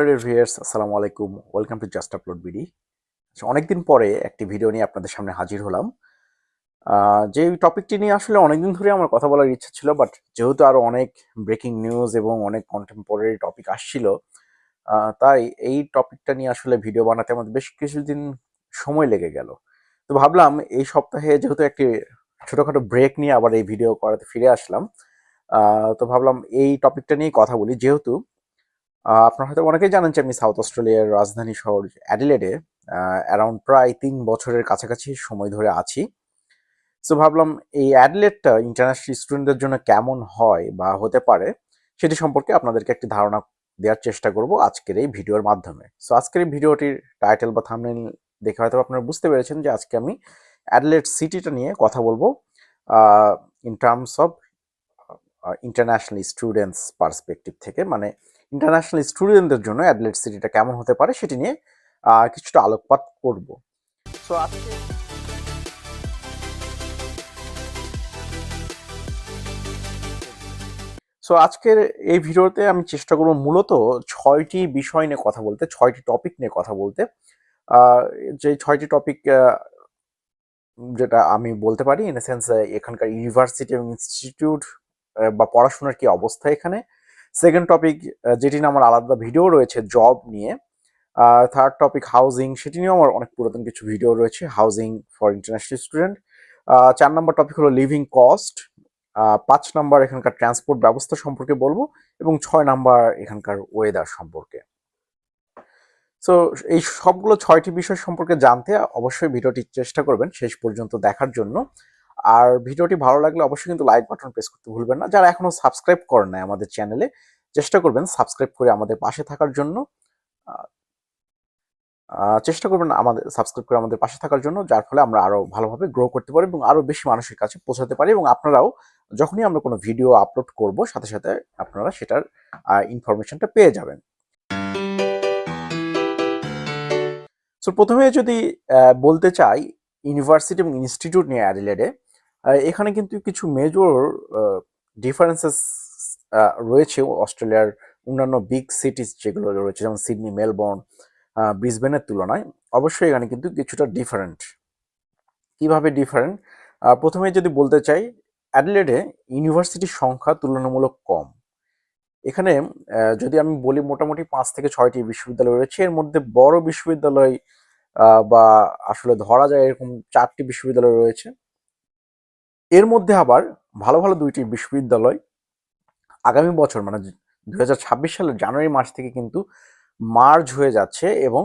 Hello viewers, আসসালামু আলাইকুম। Welcome to just upload BD অনেকদিন পরে একটি ভিডিও নিয়ে আপনাদের সামনে হাজির হলাম। যে টপিকটি নিয়ে আসলে অনেকদিন ধরে আমার কথা বলার ইচ্ছা ছিল বাট যেহেতু আরও অনেক ব্রেকিং নিউজ এবং অনেক কন্টেম্পোরারি টপিক আসছিল তাই এই টপিকটা নিয়ে আসলে ভিডিও বানাতে আমাদের বেশ কিছুদিন সময় লেগে গেল। তো ভাবলাম এই সপ্তাহে যেহেতু একটি ছোটোখাটো ব্রেক নিয়ে আবার এই ভিডিও করাতে ফিরে আসলাম তো ভাবলাম এই টপিকটা নিয়ে কথা বলি। যেহেতু আপনারা হয়তো অনেকেই জানেন যে আমি সাউথ অস্ট্রেলিয়ার রাজধানী শহর অ্যাডিলেডে অ্যারাউন্ড প্রায় তিন বছরের কাছাকাছি সময় ধরে আছি। সো ভাবলাম এই অ্যাডলেটটা ইন্টারন্যাশনাল স্টুডেন্টদের জন্য কেমন হয় বা হতে পারে, সেটি সম্পর্কে আপনাদেরকে একটি ধারণা দেওয়ার চেষ্টা করব আজকের এই ভিডিওর মাধ্যমে। সো আজকের এই ভিডিওটির টাইটেল বা থাম্বনেল দেখে হয়তো আপনারা বুঝতে পেরেছেন যে আজকে আমি অ্যাডলেট সিটিটা নিয়ে কথা বলব in terms of international students perspective থেকে। মানে ইন্টারন্যাশনাল স্টুডেন্টদের জন্য অ্যাডলেট সিটিটা কেমন হতে পারে সেটি নিয়ে কিছুটা আলোকপাত করব। সো আজকে সো আজকের এই ভিডিওতে আমি চেষ্টা করব মূলত ছয়টি বিষয় নিয়ে কথা বলতে, ছয়টি টপিক নিয়ে কথা বলতে। যে ছয়টি টপিক যেটা আমি বলতে পারি ইন সেন্স এখানকার ইউনিভার্সিটি এবং ইনস্টিটিউট বা পড়াশোনার কি অবস্থা এখানে সেকেন্ড টপিক যেটি নিয়ে আমার আলাদা ভিডিও রয়েছে জব নিয়ে। থার্ড টপিক হাউজিং সেটি নিয়েও আমার অনেক পুরাতন কিছু ভিডিও রয়েছে হাউজিং ফর ইন্টারন্যাশনাল স্টুডেন্ট চার নম্বর টপিক হলো লিভিং কস্ট পাঁচ নাম্বার এখানকার ট্রান্সপোর্ট ব্যবস্থা সম্পর্কে বলব এবং ছয় নাম্বার এখানকার ওয়েদার সম্পর্কে। সো এই সবগুলো ছয়টি বিষয় সম্পর্কে জানতে অবশ্যই ভিডিওটি চেষ্টা করবেন শেষ পর্যন্ত দেখার জন্য। আর ভিডিওটি ভালো লাগলে অবশ্যই কিন্তু লাইক বাটন প্রেস করতে ভুলবেন না। যারা এখনও সাবস্ক্রাইব করেন নাই আমাদের চ্যানেলে চেষ্টা করবেন সাবস্ক্রাইব করে আমাদের পাশে থাকার জন্য। চেষ্টা করবেন আমাদের সাবস্ক্রাইব করে আমাদের পাশে থাকার জন্য, যার ফলে আমরা আরও ভালোভাবে গ্রো করতে পারি এবং আরও বেশি মানুষের কাছে পৌঁছাতে পারি এবং আপনারাও যখনই আমরা কোনো ভিডিও আপলোড করব, সাথে সাথে আপনারা সেটার ইনফরমেশনটা পেয়ে যাবেন। সো প্রথমে যদি বলতে চাই ইউনিভার্সিটি এবং ইনস্টিটিউট নিয়ে অ্যাডিলেডে এখানে কিন্তু কিছু মেজর ডিফারেন্সেস রয়েছে। অস্ট্রেলিয়ার অন্যান্য বিগ সিটিস যেগুলো রয়েছে, যেমন সিডনি, মেলবোর্ন ব্রিসবেনের তুলনায় অবশ্যই এখানে কিন্তু কিছুটা ডিফারেন্ট কীভাবে ডিফারেন্ট প্রথমে যদি বলতে চাই, অ্যাডলেডে ইউনিভার্সিটির সংখ্যা তুলনামূলক কম। এখানে যদি আমি বলি মোটামুটি পাঁচ থেকে ছয়টি বিশ্ববিদ্যালয় রয়েছে, এর মধ্যে বড় বিশ্ববিদ্যালয় বা আসলে ধরা যায় এরকম চারটি বিশ্ববিদ্যালয় রয়েছে। এর মধ্যে আবার ভালো ভালো দুইটি বিশ্ববিদ্যালয় আগামী বছর মানে দু হাজার ছাব্বিশ সালের জানুয়ারি মাস থেকে কিন্তু মার্জ হয়ে যাচ্ছে এবং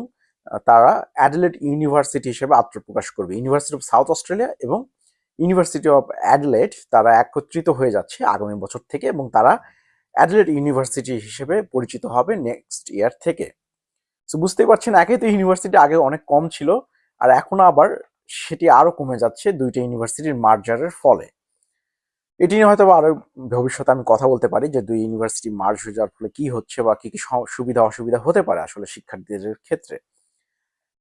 তারা অ্যাডলেট ইউনিভার্সিটি হিসেবে আত্মপ্রকাশ করবে। ইউনিভার্সিটি অফ সাউথ অস্ট্রেলিয়া এবং ইউনিভার্সিটি অফ অ্যাডলেট তারা একত্রিত হয়ে যাচ্ছে আগামী বছর থেকে এবং তারা অ্যাডলেট ইউনিভার্সিটি হিসেবে পরিচিত হবে নেক্সট ইয়ার থেকে। সো বুঝতেই পারছেন একেই তো ইউনিভার্সিটি আগে অনেক কম ছিল, আর এখন আবার সেটি আরও কমে যাচ্ছে দুইটা ইউনিভার্সিটির মার্জারের ফলে। এটি নিয়ে হয়তো বা আরও ভবিষ্যতে আমি কথা বলতে পারি যে দুই ইউনিভার্সিটি মার্জ হয়ে যাওয়ার ফলে কি হচ্ছে বা কি কি সুবিধা অসুবিধা হতে পারে আসলে শিক্ষার্থীদের ক্ষেত্রে।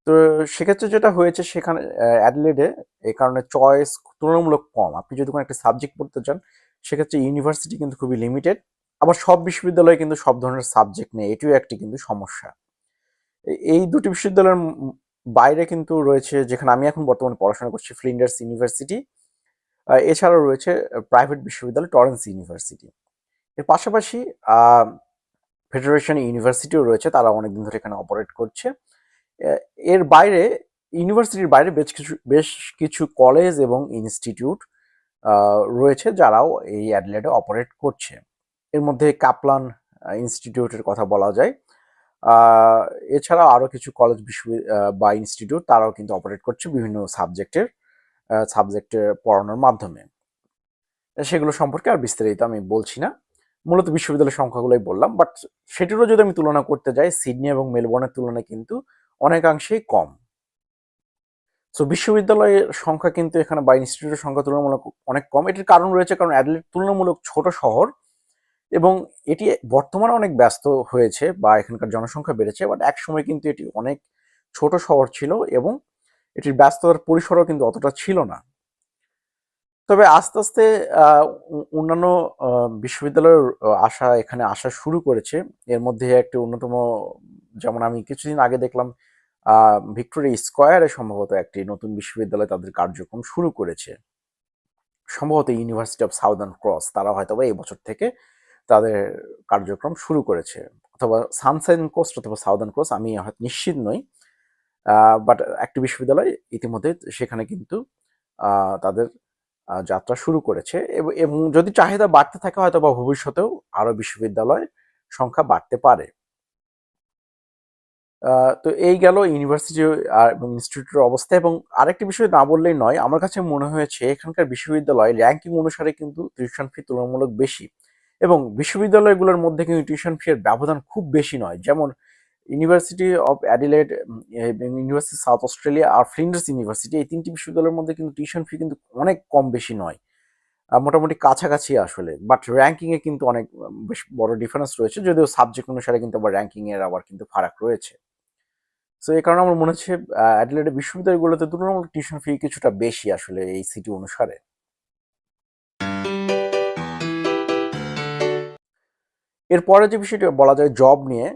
তো সেক্ষেত্রে যেটা হয়েছে সেখানে অ্যাডলেডে এই কারণে চয়েস তুলনামূলক কম। আপনি যদি কোনো একটা সাবজেক্ট পড়তে চান, সেক্ষেত্রে ইউনিভার্সিটি কিন্তু খুবই লিমিটেড। আবার সব বিশ্ববিদ্যালয়ে কিন্তু সব ধরনের সাবজেক্ট নেই, এটিও একটি কিন্তু সমস্যা। এই দুটি বিশ্ববিদ্যালয়ের বাইরে কিন্তু রয়েছে যেখানে আমি এখন বর্তমানে পড়াশোনা করছি ফ্লিন্ডার্স ইউনিভার্সিটি এছাড়াও রয়েছে প্রাইভেট বিশ্ববিদ্যালয় টরেন্স ইউনিভার্সিটি এর পাশাপাশি ফেডারেশন ইউনিভার্সিটিও রয়েছে, তারা অনেকদিন ধরে এখানে অপারেট করছে। এর বাইরে ইউনিভার্সিটির বাইরে বেশ কিছু বেশ কিছু কলেজ এবং ইনস্টিটিউট রয়েছে যারাও এই অ্যাডলেটে অপারেট করছে। এর মধ্যে কাপলান ইনস্টিটিউটের কথা বলা যায়। এছাড়াও আরও কিছু কলেজ বিশ্ব বা ইনস্টিটিউট তারাও কিন্তু অপারেট করছে বিভিন্ন সাবজেক্টের সাবজেক্টে পড়ানোর মাধ্যমে। সেগুলো সম্পর্কে আর বিস্তারিত আমি বলছি না। মূলত বিশ্ববিদ্যালয়ের সংখ্যাগুলোই বললাম বাট সেটিরও যদি আমি তুলনা করতে যাই, সিডনি এবং মেলবোর্নের তুলনায় কিন্তু অনেকাংশেই কম। সো বিশ্ববিদ্যালয়ের সংখ্যা কিন্তু এখানে বা ইনস্টিটিউটের সংখ্যা তুলনামূলক অনেক কম। এটির কারণ রয়েছে কারণ অ্যাডলেট তুলনামূলক ছোট শহর এবং এটি বর্তমানে অনেক ব্যস্ত হয়েছে বা এখানকার জনসংখ্যা বেড়েছে বাট এক সময় কিন্তু এটি অনেক ছোট শহর ছিল এবং এটির ব্যস্ততার পরিসরও কিন্তু অতটা ছিল না। তবে আস্তে আস্তে অন্যান্য বিশ্ববিদ্যালয়ের আসা এখানে আসা শুরু করেছে। এর মধ্যে একটি অন্যতম, যেমন আমি কিছুদিন আগে দেখলাম ভিক্টোরিয়া স্কয়ারে সম্ভবত একটি নতুন বিশ্ববিদ্যালয় তাদের কার্যক্রম শুরু করেছে। সম্ভবত ইউনিভার্সিটি অফ সাউদার্ন ক্রস, তারা হয়তো বা এই বছর থেকে তাদের কার্যক্রম শুরু করেছে। অথবা সানসাইন কোস্ট অথবা সাউদার্ন ক্রস আমি নিশ্চিত নই। বাট একটি বিশ্ববিদ্যালয় ইতিমধ্যে সেখানে কিন্তু তাদের যাত্রা শুরু করেছে। এবং- যদি চাহিদা বাড়তে থাকে হয়তো বা ভবিষ্যতেও আরও বিশ্ববিদ্যালয় সংখ্যা বাড়তে পারে। তো এই গেল ইউনিভার্সিটি এবং ইনস্টিটিউটের অবস্থা। এবং আরেকটি বিষয় না বললেই নয়, আমার কাছে মনে হয়েছে, এখানকার বিশ্ববিদ্যালয় র্যাঙ্কিং অনুসারে কিন্তু টিউশন ফি তুলনামূলক বেশি। এবং বিশ্ববিদ্যালয়গুলোর মধ্যে কিন্তু টিউশন ফি এর ব্যবধান খুব বেশি নয়। যেমন University of Adelaide University South Australia R Flinders university এই তিনটি বিশ্ববিদ্যালয়ের মধ্যে কিন্তু টিউশন ফি কিন্তু অনেক কম বেশি নয়। মোটামুটি কাছাকাছি আসলে। বাট র্যাঙ্কিংয়ে কিন্তু অনেক বেশ বড় ডিফারেন্স রয়েছে। যদিও সাবজেক্ট অনুসারে কিন্তু আবার র্যাঙ্কিংয়ের আবার কিন্তু ফারাক রয়েছে। সো এই কারণে আমার মনে হচ্ছে অ্যাডিলেডের বিশ্ববিদ্যালয়গুলোতে তুলনামূলক টিউশন ফি কিছুটা বেশি আসলে এই সিটি অনুসারে। এরপরে যে বিষয়টি বলা যায় জব নিয়ে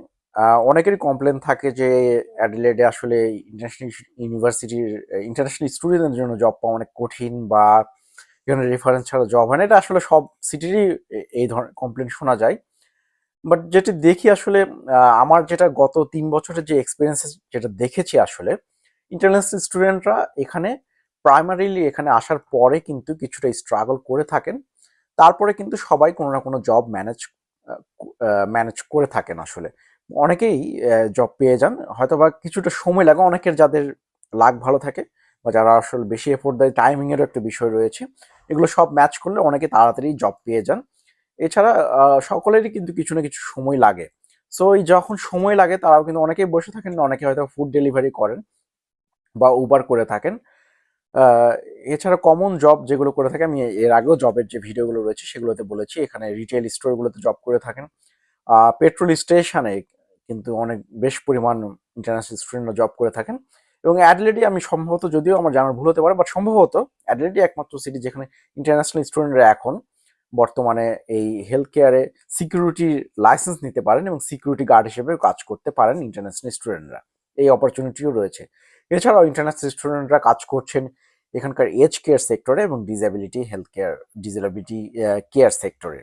অনেকেরই কমপ্লেন থাকে যে অ্যাডিলেডে আসলে ইন্টারন্যাশনাল ইউনিভার্সিটির ইন্টারন্যাশনাল স্টুডেন্টদের জন্য জব পাওয়া অনেক কঠিন বা এখানে রেফারেন্স ছাড়া জব হয় না। এটা আসলে সব সিটিরই এই ধরনের কমপ্লেন শোনা যায়। বাট যেটি দেখি আসলে আমার যেটা গত তিন বছরের যে এক্সপিরিয়েন্স যেটা দেখেছি আসলে ইন্টারন্যাশনাল স্টুডেন্টরা এখানে প্রাইমারিলি এখানে আসার পরে কিন্তু কিছুটা স্ট্রাগল করে থাকেন। তারপরে কিন্তু সবাই কোনো না কোনো জব ম্যানেজ ম্যানেজ করে থাকেন আসলে। অনেকেই জব পেয়ে যান হয়তো বা কিছুটা সময় লাগে, অনেকের যাদের লাক ভালো থাকে বা যারা আসলে বেশি এফোর্ট দেয় টাইমিংয়েরও একটা বিষয় রয়েছে। এগুলো সব ম্যাচ করলে অনেকে তাড়াতাড়ি জব পেয়ে যান। এছাড়া সকলেরই কিন্তু কিছু না কিছু সময় লাগে। সো এই যখন সময় লাগে, তারাও কিন্তু অনেকেই বসে থাকেন, অনেকে হয়তো ফুড ডেলিভারি করেন বা উবার করে থাকেন। এছাড়া কমন জব যেগুলো করে থাকে আমি এর আগেও জবের যে ভিডিওগুলো রয়েছে সেগুলোতে বলেছি, এখানে রিটেল স্টোরগুলোতে জব করে থাকেন। পেট্রোল স্টেশনে কিন্তু অনেক, বেশ পরিমাণ ইন্টারন্যাশনাল স্টুডেন্টরা জব করে থাকেন। এবং অ্যাডলেডি আমি সম্ভবত যদিও আমার জানার ভুল হতে পারে বাট সম্ভবত অ্যাডলেডি একমাত্র সিটি যেখানে ইন্টারন্যাশনাল স্টুডেন্টরা এখন বর্তমানে এই হেলথ কেয়ারে সিকিউরিটি লাইসেন্স নিতে পারেন এবং সিকিউরিটি গার্ড হিসেবে কাজ করতে পারেন ইন্টারন্যাশনাল স্টুডেন্টরা এই অপরচুনিটিও রয়েছে। এছাড়াও ইন্টারন্যাশনাল স্টুডেন্টরা কাজ করছেন এখানকার এজ কেয়ার সেক্টরে এবং disability health care disability care সেক্টরে।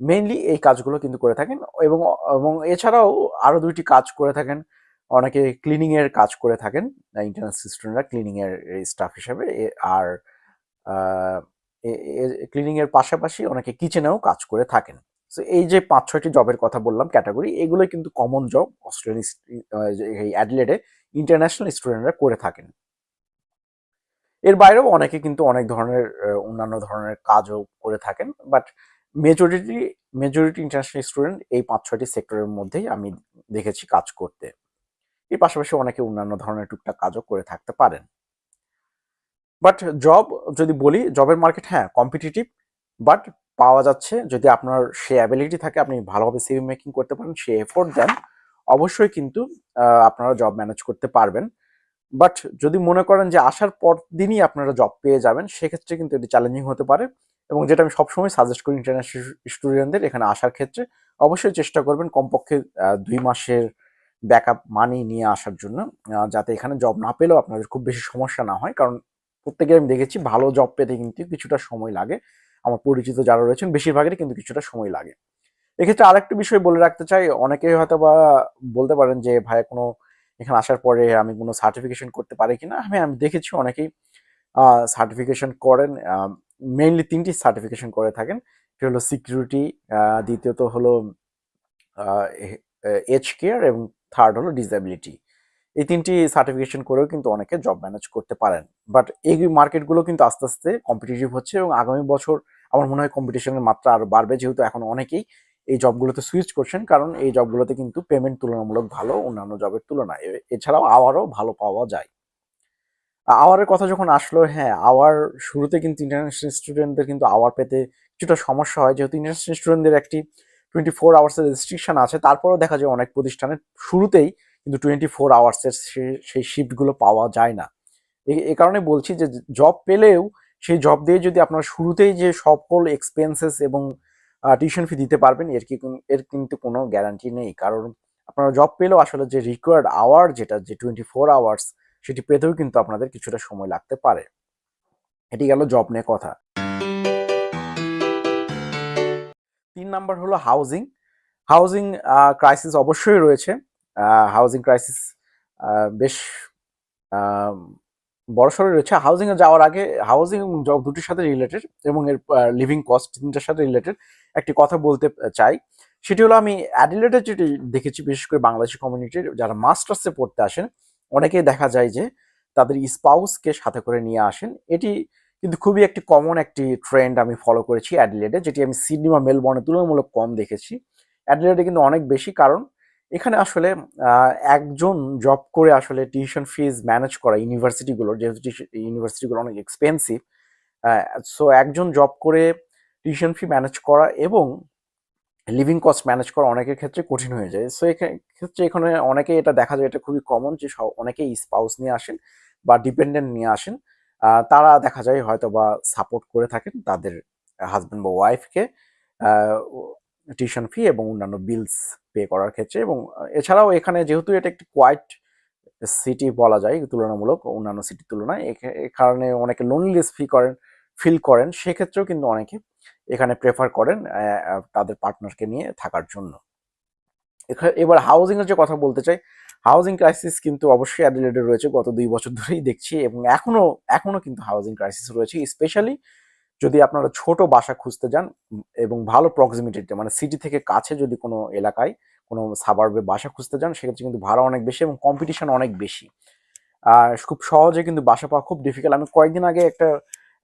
মেইনলি এই কাজগুলো কিন্তু করে থাকেন এবং এবং এছাড়াও আরও দুইটি কাজ করে থাকেন। অনেকে ক্লিনিংয়ের কাজ করে থাকেন ইন্টারন্যাশনাল স্টুডেন্টরা ক্লিনিংয়ের স্টাফ হিসেবে। আর ক্লিনিংয়ের পাশাপাশি অনেকে কিচেনেও কাজ করে থাকেন। সো এই যে পাঁচ, ছয়টি জবের কথা বললাম ক্যাটাগরি এগুলো কিন্তু কমন জব অস্ট্রেলিয়ান অ্যাডলেডে ইন্টারন্যাশনাল স্টুডেন্টরা করে থাকেন। এর বাইরেও অনেকে কিন্তু অনেক ধরনের অন্যান্য ধরনের কাজও করে থাকেন but majority majority international student এই পাঁচ ছয়টি সেক্টরের মধ্যেই আমি দেখেছি কাজ করতে। এর পাশাপাশি অনেকে অন্যান্য ধরনের টুকটাক কাজও করে থাকতে পারেন। বাট জব যদি বলি জবের মার্কেট হ্যাঁ কম্পিটিটিভ বাট পাওয়া যাচ্ছে, যদি আপনার সে অ্যাবিলিটি থাকে, আপনি ভালোভাবে সিভি মেকিং করতে পারেন সে এফোর্ট দেন, অবশ্যই কিন্তু আপনারা জব ম্যানেজ করতে পারবেন। বাট যদি মনে করেন যে আসার পর দিনই আপনারা জব পেয়ে যাবেন, সেক্ষেত্রে কিন্তু এটি চ্যালেঞ্জিং হতে পারে। এবং যেটা আমি সবসময় সাজেস্ট করি ইন্টারন্যাশনাল স্টুডেন্টদের এখানে আসার ক্ষেত্রে, অবশ্যই চেষ্টা করবেন কমপক্ষে দুই মাসের ব্যাকআপ মানি নিয়ে আসার জন্য যাতে এখানে জব না পেলেও আপনাদের খুব বেশি সমস্যা না হয়। কারণ প্রত্যেকের আমি দেখেছি ভালো জব পেতে কিন্তু কিছুটা সময় লাগে। আমার পরিচিত যারা রয়েছেন, বেশিরভাগেরই কিন্তু কিছুটা সময় লাগে। এক্ষেত্রে আরেকটা বিষয় বলে রাখতে চাই, অনেকেই হয়তো বা বলতে পারেন যে, ভাই, কোনো এখানে আসার পরে আমি কোনো সার্টিফিকেশন করতে পারি কিনা? আমি আমি দেখেছি অনেকেই সার্টিফিকেশন করেন মেইনলি তিনটি সার্টিফিকেশন করে থাকেন। একটি হলো সিকিউরিটি দ্বিতীয়ত হলো এজ কেয়ার এবং থার্ড হলো ডিসএবিলিটি এই তিনটি সার্টিফিকেশন করেও কিন্তু অনেকে জব ম্যানেজ করতে পারেন। বাট এই মার্কেটগুলো কিন্তু আস্তে আস্তে কম্পিটিটিভ হচ্ছে এবং আগামী বছর আমার মনে হয় কম্পিটিশনের মাত্রা আরও বাড়বে যেহেতু এখন অনেকেই এই জবগুলোতে সুইচ করছেন, কারণ এই জবগুলোতে কিন্তু পেমেন্ট তুলনামূলক ভালো, অন্যান্য জবের তুলনায়। এছাড়াও আওয়ারও ভালো পাওয়া যায়। আওয়ারের কথা যখন আসলো হ্যাঁ আওয়ার শুরুতে কিন্তু ইন্টারন্যাশনাল স্টুডেন্টদের কিন্তু আওয়ার পেতে কিছুটা সমস্যা হয়। যেহেতু ইন্টারন্যাশনাল স্টুডেন্টদের একটি টোয়েন্টি ফোর আওয়ার্সের রেস্ট্রিকশন আছে, তারপরেও দেখা যায় অনেক প্রতিষ্ঠানে শুরুতেই কিন্তু টোয়েন্টি ফোর আওয়ার্সের সেই শিফটগুলো পাওয়া যায় না। এ কারণে বলছি যে জব পেলেও সেই জব দিয়ে যদি আপনার শুরুতেই যে সকল এক্সপেন্সেস এবং টিউশন ফি দিতে পারবেন, এর কি এর কিন্তু কোনো গ্যারান্টি নেই। কারণ আপনারা জব পেলেও আসলে যে রিকোয়ার্ড আওয়ার যেটা, যে টোয়েন্টি ফোর আওয়ার্স সেটি পেতেও কিন্তু আপনাদের কিছুটা সময় লাগতে পারে। এটি গেল জব নিয়ে কথা। তিন নাম্বার হলো হাউজিং হাউজিং ক্রাইসিস অবশ্যই রয়েছে। হাউজিং ক্রাইসিস বেশ বড়সড় রয়েছে। হাউজিং এ যাওয়ার আগে হাউজিং এবং জব দুটির সাথে রিলেটেড এবং এর লিভিং কস্ট তিনটার সাথে রিলেটেড একটি কথা বলতে চাই। সেটি হলো আমি অ্যাডিলেটে যেটি দেখেছি, বিশেষ করে বাংলাদেশি কমিউনিটির যারা মাস্টার্সে পড়তে আসেন, অনেকেই দেখা যায় যে তাদের স্পাউসকে সাথে করে নিয়ে আসেন। এটি কিন্তু খুবই একটি কমন একটি ট্রেন্ড আমি ফলো করেছি অ্যাডিলেটে যেটি আমি সিডনি বা মেলবর্নে তুলনামূলক কম দেখেছি। অ্যাডিলেটে কিন্তু অনেক বেশি, কারণ এখানে আসলে একজন জব করে আসলে টিউশন ফিজ ম্যানেজ করা ইউনিভার্সিটিগুলোর যেহেতু ইউনিভার্সিটিগুলো অনেক এক্সপেন্সিভ সো একজন জব করে টিউশন ফি ম্যানেজ করা এবং লিভিং কস্ট ম্যানেজ করা অনেকের ক্ষেত্রে কঠিন হয়ে যায়। সো ক্ষেত্রে এখানে অনেকে এটা দেখা যায়, এটা খুবই কমন যে অনেকেই স্পাউস নিয়ে আসেন বা ডিপেন্ডেন্ট নিয়ে আসেন। তারা দেখা যায় হয়তো বা সাপোর্ট করে থাকেন তাদের হাজব্যান্ড বা ওয়াইফকে টিউশন ফি এবং অন্যান্য বিলস পে করার ক্ষেত্রে এবং এছাড়াও এখানে যেহেতু এটা একটি কোয়াইট সিটি বলা যায় তুলনামূলক অন্যান্য সিটির তুলনায় এ কারণে অনেকে লোনলিনেস ফি করেন। ফিল করেন, সেক্ষেত্রেও কিন্তু অনেকে এখানে প্রেফার করেন তাদের পার্টনারকে নিয়ে থাকার জন্য। এবার হাউজিং এর যে কথা বলতে চাই হাউজিং ক্রাইসিস কিন্তু অবশ্যই অ্যাডিলেডে রয়েছে। গত দুই বছর ধরেই দেখছি এবং এখনও এখনও কিন্তু হাউজিং ক্রাইসিস রয়েছে স্পেশালি যদি আপনারা ছোট বাসা খুঁজতে যান এবং ভালো প্রক্সিমিটিতে মানে সিটি থেকে কাছে যদি কোনো এলাকায় কোনো সাবার্বে বাসা খুঁজতে যান, সেক্ষেত্রে কিন্তু ভাড়া অনেক বেশি এবং কম্পিটিশন অনেক বেশি। আর খুব সহজে কিন্তু বাসা পাওয়া খুব ডিফিকাল্ট আমি কয়েকদিন আগে একটা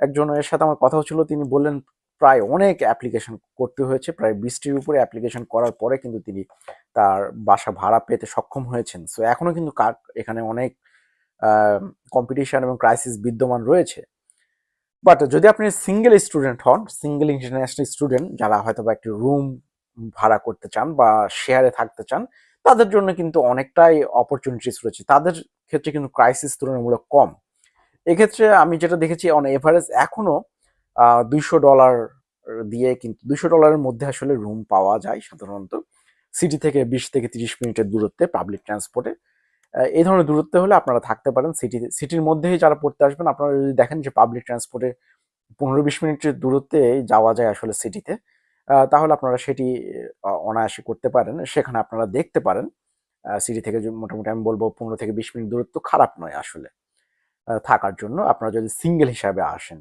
একজনের সাথে আমার কথা হচ্ছিল, তিনি বললেন প্রায় অনেক অ্যাপ্লিকেশন করতে হয়েছে, প্রায় বিশটির উপরে অ্যাপ্লিকেশন করার পরে কিন্তু তিনি তার বাসা ভাড়া পেতে সক্ষম হয়েছেন। সো এখনও কিন্তু কার, এখানে অনেক কম্পিটিশন এবং ক্রাইসিস বিদ্যমান রয়েছে। বাট যদি আপনি সিঙ্গেল স্টুডেন্ট হন সিঙ্গেল ইন্টারন্যাশনাল স্টুডেন্ট যারা হয়তো বা একটি রুম ভাড়া করতে চান বা শেয়ারে থাকতে চান, তাদের জন্য কিন্তু অনেকটাই অপরচুনিটিস রয়েছে। তাদের ক্ষেত্রে কিন্তু ক্রাইসিস তুলনামূলক কম। এক্ষেত্রে আমি যেটা দেখেছি অন এভারেজ এখনও দুইশো ডলার দিয়ে কিন্তু, দুইশো ডলারের মধ্যে আসলে রুম পাওয়া যায় সাধারণত। সিটি থেকে বিশ থেকে তিরিশ মিনিটের দূরত্বে পাবলিক ট্রান্সপোর্টে এই ধরনের দূরত্বে হলে আপনারা থাকতে পারেন সিটি সিটির মধ্যেই যারা পড়তে আসবেন, আপনারা যদি দেখেন যে পাবলিক ট্রান্সপোর্টে পনেরো বিশ মিনিটের দূরত্বে যাওয়া যায় আসলে সিটিতে তাহলে আপনারা সেটি অনায়াসে করতে পারেন। সেখানে আপনারা দেখতে পারেন। সিটি থেকে মোটামুটি আমি বলব পনেরো থেকে বিশ মিনিট দূরত্ব খারাপ নয় আসলে। থাকার জন্য আপনারা যদি সিঙ্গেল হিসাবে আসেন।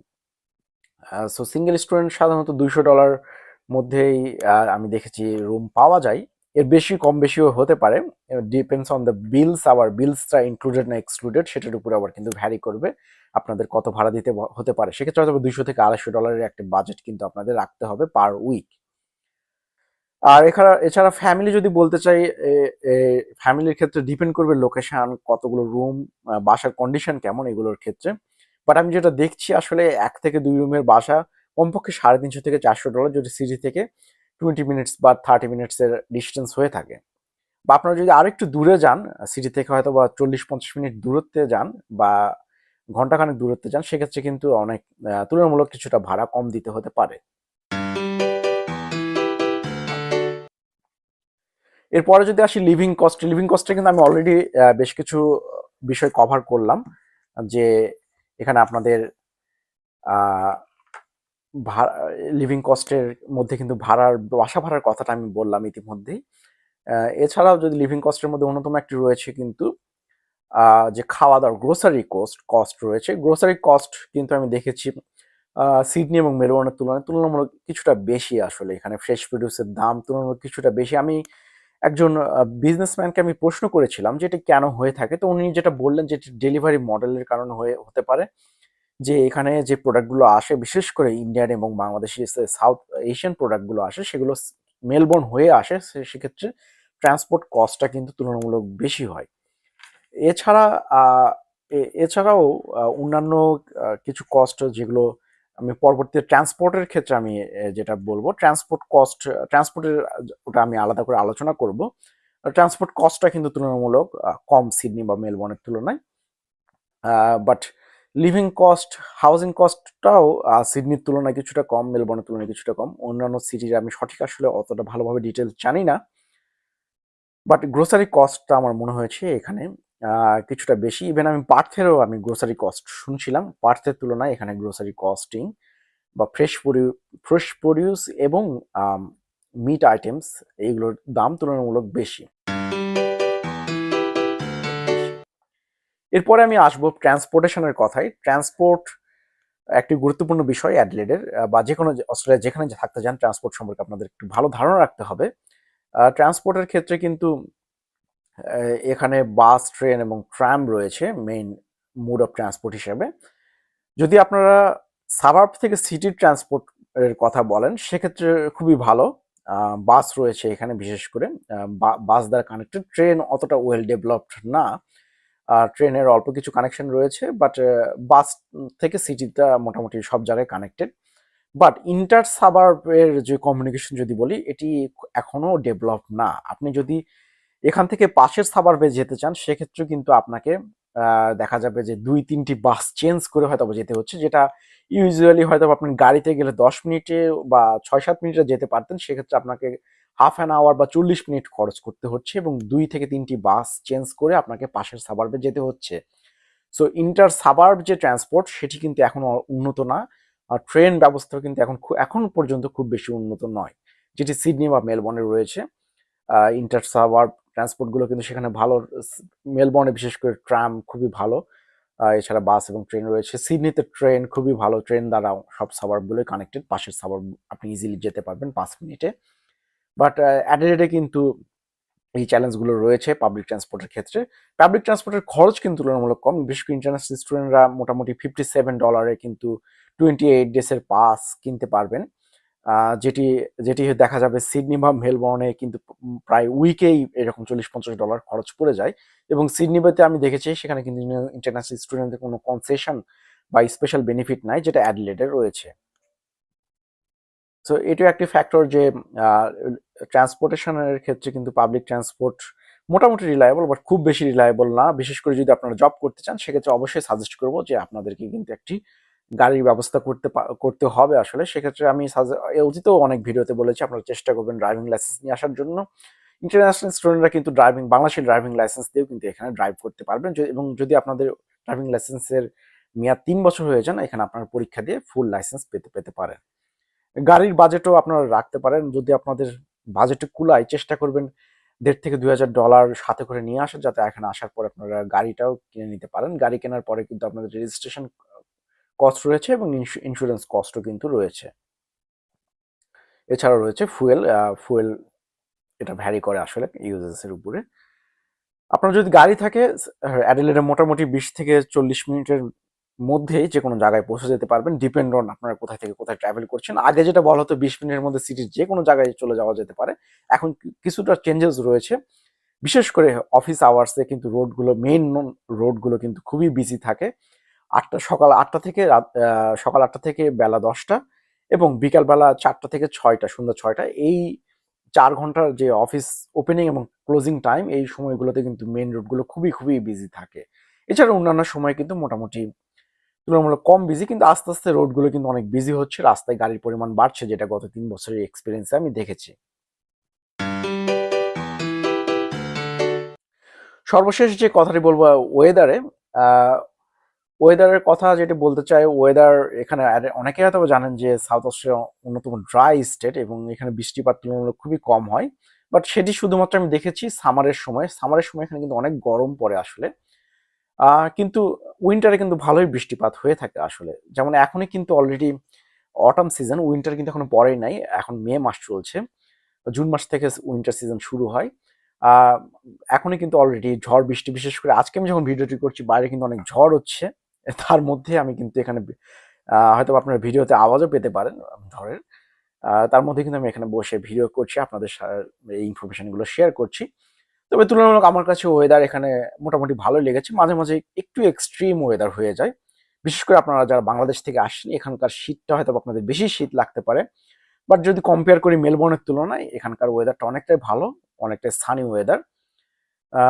সো সিঙ্গেল স্টুডেন্ট সাধারণত দুইশো ডলার মধ্যেই আমি দেখেছি রুম পাওয়া যায়। এর বেশি, কম বেশিও হতে পারে। ডিপেন্ডস অন দ্য বিলস আবার বিলসটা ইনক্লুডেড না এক্সক্লুডেড সেটার উপরে আবার কিন্তু ভ্যারি করবে। আপনাদের কত ভাড়া দিতে হতে পারে। সেক্ষেত্রে হয়তো দুইশো থেকে আড়াইশো ডলারের একটা বাজেট কিন্তু আপনাদের রাখতে হবে পার উইক আর এছাড়া এছাড়া ফ্যামিলি যদি বলতে চাই ফ্যামিলির ক্ষেত্রে ডিপেন্ড করবে লোকেশন কতগুলো রুম বাসার কন্ডিশন কেমন এগুলোর ক্ষেত্রে। বাট আমি যেটা দেখছি আসলে এক থেকে দুই রুমের বাসা কমপক্ষে সাড়ে তিনশো থেকে চারশো ডলার যদি সিটি থেকে টোয়েন্টি মিনিটস বা থার্টি মিনিটসের ডিস্টেন্স হয়ে থাকে। বা আপনারা যদি আরেকটু দূরে যান সিটি থেকে হয়তো বা চল্লিশ পঞ্চাশ মিনিট দূরত্বে যান বা ঘন্টাখানেক দূরত্বে যান, সেক্ষেত্রে কিন্তু অনেক তুলনামূলক কিছুটা ভাড়া কম দিতে হতে পারে। এরপরে যদি আসি লিভিং কস্ট লিভিং কস্টে কিন্তু আমি অলরেডি বেশ কিছু বিষয় কভার করলাম, যে এখানে আপনাদের লিভিং কস্টের মধ্যে কিন্তু ভাড়ার, বাসা ভাড়ার কথাটা আমি বললাম ইতিমধ্যেই। এছাড়াও যদি লিভিং কস্টের মধ্যে অন্যতম একটি রয়েছে কিন্তু যে খাওয়া দাওয়ার গ্রোসারি কস্ট কস্ট রয়েছে। গ্রোসারি কস্ট কিন্তু আমি দেখেছি সিডনি এবং মেলবোর্নের তুলনায় তুলনামূলক কিছুটা বেশি আসলে এখানে। ফ্রেশ প্রডিউসের দাম তুলনামূলক কিছুটা বেশি। আমি একজন বিজনেসম্যানকে আমি প্রশ্ন করেছিলাম যে এটা কেন হয়ে থাকে। তো উনি যেটা বললেন যে ডেলিভারি মডেলের কারণে হয়ে, হতে পারে। যে এখানে যে প্রোডাক্টগুলো আসে, বিশেষ করে ইন্ডিয়ান এবং বাংলাদেশি সাউথ এশিয়ান প্রোডাক্টগুলো আসে, সেগুলো মেলবোর্ন হয়ে আসে সেক্ষেত্রে ট্রান্সপোর্ট কস্টটা কিন্তু তুলনামূলক বেশি হয়। এছাড়া এছাড়াও অন্যান্য কিছু কস্ট যেগুলো আমি পরবর্তী ট্রান্সপোর্টের ক্ষেত্রে আমি যেটা বলব ট্রান্সপোর্ট কস্ট ট্রান্সপোর্টের ওটা আমি আলাদা করে আলোচনা করব। ট্রান্সপোর্ট কস্টটা কিন্তু তুলনামূলক কম সিডনি বা মেলবোর্নের তুলনায়। বাট লিভিং কস্ট হাউজিং কস্টটাও সিডনির তুলনায় কিছুটা কম, মেলবোর্নের তুলনায় কিছুটা কম। অন্যান্য সিটির আমি সঠিক আসলে অতটা ভালোভাবে ডিটেলস জানি না। বাট গ্রোসারি কস্টটা আমার মনে হয়েছে এখানে কিছুটা বেশি। ইভেন আমি পার্থেরও আমি গ্রোসারি কস্ট শুনছিলাম। পার্থের তুলনায় এখানে গ্রোসারি কস্টিং বা ফ্রেশ ফ্রেশ প্রডিউস এবং মিট আইটেমস এইগুলোর দাম তুলনামূলক বেশি। এরপরে আমি আসব ট্রান্সপোর্টেশনের কথায়। ট্রান্সপোর্ট একটি গুরুত্বপূর্ণ বিষয় অ্যাডলেডের বা যে কোনো অস্ট্রেলিয়া যেখানে থাকতে যান ট্রান্সপোর্ট সম্পর্কে আপনাদের একটু ভালো ধারণা রাখতে হবে। ট্রান্সপোর্টের ক্ষেত্রে কিন্তু এখানে বাস, ট্রেন এবং ট্রাম রয়েছে মেইন মোড অফ ট্রান্সপোর্ট হিসেবে। যদি আপনারা সাবার্ব থেকে সিটি ট্রান্সপোর্ট এর কথা বলেন, সেক্ষেত্রে খুবই ভালো। বাস রয়েছে এখানে বিশেষ করে। বাস দ্বারা কানেক্টেড ট্রেন অতটা ওয়েল ডেভেলপড না। আর ট্রেনের অল্প কিছু কানেকশন রয়েছে বাট বাস থেকে সিটিটা মোটামুটি সব জায়গায় কানেক্টেড বাট ইন্টার সাবার্বের যে কমিউনিকেশন যদি বলি, এটি এখনও ডেভেলপ না। আপনি যদি এখান থেকে পাশের সাবার্বে যেতে চান সেক্ষেত্রে কিন্তু আপনাকে দেখা যাবে যে দুই তিনটি বাস চেঞ্জ করে হয়তো যেতে হচ্ছে, যেটা ইউজুয়ালি হয়তো আপনি গাড়িতে গেলে দশ মিনিটে বা ছয় সাত মিনিটে যেতে পারতেন, সেক্ষেত্রে আপনাকে হাফ অ্যান আওয়ার বা চল্লিশ মিনিট খরচ করতে হচ্ছে এবং দুই থেকে তিনটি বাস চেঞ্জ করে আপনাকে পাশের সাবার্বে যেতে হচ্ছে। সো ইন্টার সাবার্ব যে ট্রান্সপোর্ট সেটি কিন্তু এখন উন্নত না, আর ট্রেন ব্যবস্থা কিন্তু এখন এখন পর্যন্ত খুব বেশি উন্নত নয়, যেটি সিডনি বা মেলবোর্নে রয়েছে। ইন্টার সাবার্ব ট্রান্সপোর্টগুলো কিন্তু সেখানে ভালো মেলবর্নে বিশেষ করে ট্রাম খুবই ভালো। এছাড়া বাস এবং ট্রেন রয়েছে। সিডনিতে ট্রেন খুবই ভালো। ট্রেন দ্বারা সব সাবার্বগুলোই কানেক্টেড পাশের সাবার্ব আপনি ইজিলি যেতে পারবেন পাঁচ মিনিটে। বাট অ্যাডিলেডে কিন্তু এই চ্যালেঞ্জগুলো রয়েছে পাবলিক ট্রান্সপোর্টের ক্ষেত্রে। পাবলিক ট্রান্সপোর্টের খরচ কিন্তু তুলনামূলক কম। বিশেষ করে ইন্টারন্যাশনাল স্টুডেন্টরা মোটামুটি ফিফটি সেভেন ডলারে কিন্তু টোয়েন্টি এইট ডেসের পাস কিনতে পারবেন। যেটি যেটি দেখা যাবে সিডনি বা মেলবর্নে কিন্তু প্রায় উইকেই এরকম চল্লিশ পঞ্চাশ ডলার খরচ পড়ে যায়। এবং সিডনিতে আমি দেখেছি, সেখানে কিন্তু ইন্টারন্যাশনাল স্টুডেন্টদের কোনো কনসেশন বা স্পেশাল বেনিফিট নাই, যেটা অ্যাডলেডে রয়েছে। সো এটাও একটি ফ্যাক্টর যে ট্রান্সপোর্টেশনের ক্ষেত্রে কিন্তু পাবলিক ট্রান্সপোর্ট মোটামুটি রিলায়েবল, বাট খুব বেশি রিলায়েবল না। বিশেষ করে যদি আপনারা জব করতে চান, সেক্ষেত্রে অবশ্যই সাজেস্ট করব যে, আপনাদেরকে কিন্তু একটি গাড়ির ব্যবস্থা করতে করতে হবে আসলে। সেক্ষেত্রে আমি অতীতেও অনেক ভিডিওতে বলেছি, আপনারা চেষ্টা করবেন ড্রাইভিং লাইসেন্স নিয়ে আসার জন্য। ইন্টারন্যাশনাল স্টুডেন্টরা কিন্তু ড্রাইভিং বাংলাদেশের ড্রাইভিং লাইসেন্স দিয়েও কিন্তু এখানে ড্রাইভ করতে পারবেন। এবং যদি আপনাদের ড্রাইভিং লাইসেন্সের মেয়াদ তিন বছর হয়ে যান, এখানে আপনার পরীক্ষা দিয়ে ফুল লাইসেন্স পেতে পেতে পারেন। গাড়ির বাজেটও আপনারা রাখতে পারেন। যদি আপনাদের বাজেটে কুলায়, চেষ্টা করবেন দেড় থেকে দুই হাজার ডলার সাথে করে নিয়ে আসেন যাতে এখানে আসার পর আপনারা গাড়িটাও কিনে নিতে পারেন। গাড়ি কেনার পরে কিন্তু আপনাদের রেজিস্ট্রেশন কস্ট রয়েছে এবং ইন্স্যুরেন্স কস্টও কিন্তু রয়েছে। এছাড়াও রয়েছে ফুয়েল ফুয়েল এটা ভ্যারি করে আসলে ইউজেসের উপরে। আপনার যদি গাড়ি থাকে অ্যাডিলেডে মোটামুটি বিশ থেকে চল্লিশ মিনিটের মধ্যেই যে কোনো জায়গায় পৌঁছে যেতে পারবেন। ডিপেন্ড অন আপনারা কোথায় থেকে কোথায় ট্রাভেল করছেন। আগে যেটা বলা হতো, বিশ মিনিটের মধ্যে সিটির যে কোনো জায়গায় চলে যাওয়া যেতে পারে। এখন কিছুটা চেঞ্জেস রয়েছে। বিশেষ করে অফিস আওয়ার্সে কিন্তু রোডগুলো মেইন রোডগুলো কিন্তু খুবই বিজি থাকে। আটটা, সকাল আটটা থেকে রাত সকাল আটটা থেকে বেলা দশটা এবং বিকালবেলা চারটা থেকে ছয়টা, সন্ধ্যা ছয়টা। এই চার ঘণ্টার যে অফিস ওপেনিং এবং ক্লোজিং টাইম এই সময়গুলোতে কিন্তু মেন রোডগুলো খুবই খুবই বিজি থাকে। এছাড়া অন্যান্য সময় কিন্তু মোটামুটি তুলনামূলক কম বিজি কিন্তু আস্তে আস্তে রোডগুলো কিন্তু অনেক বিজি হচ্ছে। রাস্তায় গাড়ির পরিমাণ বাড়ছে, যেটা গত তিন বছরের এক্সপিরিয়েন্সে আমি দেখেছি। সর্বশেষ যে কথাটি বলব ওয়েদারে ওয়েদারের কথা যেটা বলতে চাই ওয়েদার এখানে অনেকে হয়তো জানেন যে সাউথ অস্ট্রেলিয়া অন্যতম ড্রাই স্টেট এবং এখানে বৃষ্টিপাত তুলনামূলক খুবই কম হয়। বাট সেটি শুধুমাত্র আমি দেখেছি সামারের সময়। সামারের সময় এখানে কিন্তু অনেক গরম পড়ে আসলে। কিন্তু উইন্টারে কিন্তু ভালোই বৃষ্টিপাত হয়ে থাকে আসলে। যেমন এখনই কিন্তু অলরেডি অটাম সিজন উইন্টার কিন্তু এখনও পরেই নাই। এখন মে মাস চলছে। জুন মাস থেকে উইন্টার সিজন শুরু হয়। এখনই কিন্তু অলরেডি ঝড় বৃষ্টি। বিশেষ করে আজকে আমি যখন ভিডিওটি করছি, বাইরে কিন্তু অনেক ঝড় হচ্ছে। তার মধ্যে আমি কিন্তু এখানে হয়তো আপনার ভিডিওতে আওয়াজও পেতে পারেন আহ, তার মধ্যে কিন্তু আমি এখানে বসে ভিডিও করছি আপনাদের এই ইনফরমেশনগুলো শেয়ার করছি। তবে তুলনামূলক আমার কাছে ওয়েদার এখানে মোটামুটি ভালো লেগেছে। মাঝে মাঝে একটু এক্সট্রিম ওয়েদার হয়ে যায়। বিশেষ করে আপনারা যারা বাংলাদেশ থেকে আসেন এখানকার শীতটা হয়তো আপনাদের বেশি শীত লাগতে পারে। বাট যদি কম্পেয়ার করি মেলবোর্নের তুলনায় এখানকার ওয়েদারটা অনেকটাই ভালো অনেকটাই সানি ওয়েদার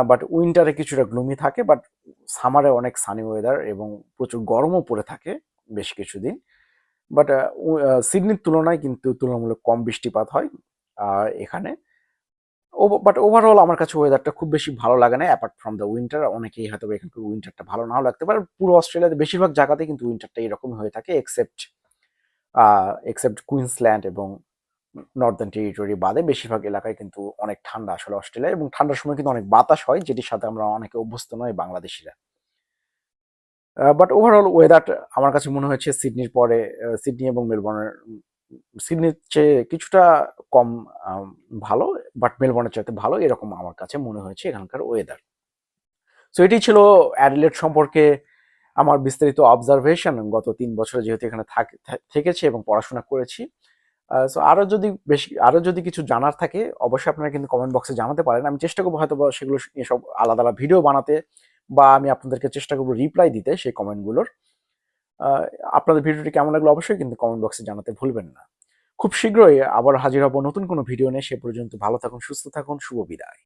বাট উইন্টারে কিছুটা গ্লুমি থাকে বাট সামারে অনেক সানি ওয়েদার এবং প্রচুর গরমও পড়ে থাকে বেশ কিছুদিন। বাট সিডনির তুলনায় কিন্তু তুলনামূলক কম বৃষ্টিপাত হয় এখানে। বাট ওভারঅল আমার কাছে ওয়েদারটা খুব বেশি ভালো লাগে না অ্যাপার্ট ফ্রম দ্য উইন্টার অনেকেই হয়তো এখানকার উইন্টারটা ভালো নাও লাগতে পারে। পুরো অস্ট্রেলিয়াতে বেশিরভাগ জায়গাতে কিন্তু উইন্টারটা এরকম হয়ে থাকে এক্সেপ্ট এক্সেপ্ট কুইন্সল্যান্ড এবং নর্দার্ন টেরিটরি বাদে বেশিরভাগ এলাকায় কিন্তু অনেক ঠান্ডা আসলে অস্ট্রেলিয়া এবং ঠান্ডার সময় কিন্তু অনেক বাতাস হয়, যেটির সাথে আমরা অনেকে অভ্যস্ত নয় বাংলাদেশিরা। বাট ওভারঅল ওয়েদার আমার কাছে মনে হয়েছে সিডনির পরে সিডনি এবং মেলবোর্নের সিডনির চেয়ে কিছুটা কম ভালো বাট মেলবোর্নের চাইতে ভালো এরকম আমার কাছে মনে হয়েছে এখানকার ওয়েদার সো এটি ছিল অ্যাডিলেট সম্পর্কে আমার বিস্তারিত অবজারভেশন গত তিন বছরে যেহেতু এখানে থেকেছি এবং পড়াশোনা করেছি সো আরও যদি বেশি, আরও যদি কিছু জানার থাকে, অবশ্যই আপনারা কিন্তু কমেন্ট বক্সে জানাতে পারেন। আমি চেষ্টা করব হয়তো বা সেগুলো সব আলাদা আলাদা ভিডিও বানাতে বা আমি আপনাদেরকে চেষ্টা করব রিপ্লাই দিতে সেই কমেন্টগুলোর আপনাদের ভিডিওটি কেমন লাগল অবশ্যই কিন্তু কমেন্ট বক্সে জানাতে ভুলবেন না। খুব শীঘ্রই আবার হাজির হব নতুন কোনো ভিডিও নিয়ে। সে পর্যন্ত ভালো থাকুন, সুস্থ থাকুন, শুভ বিদায়।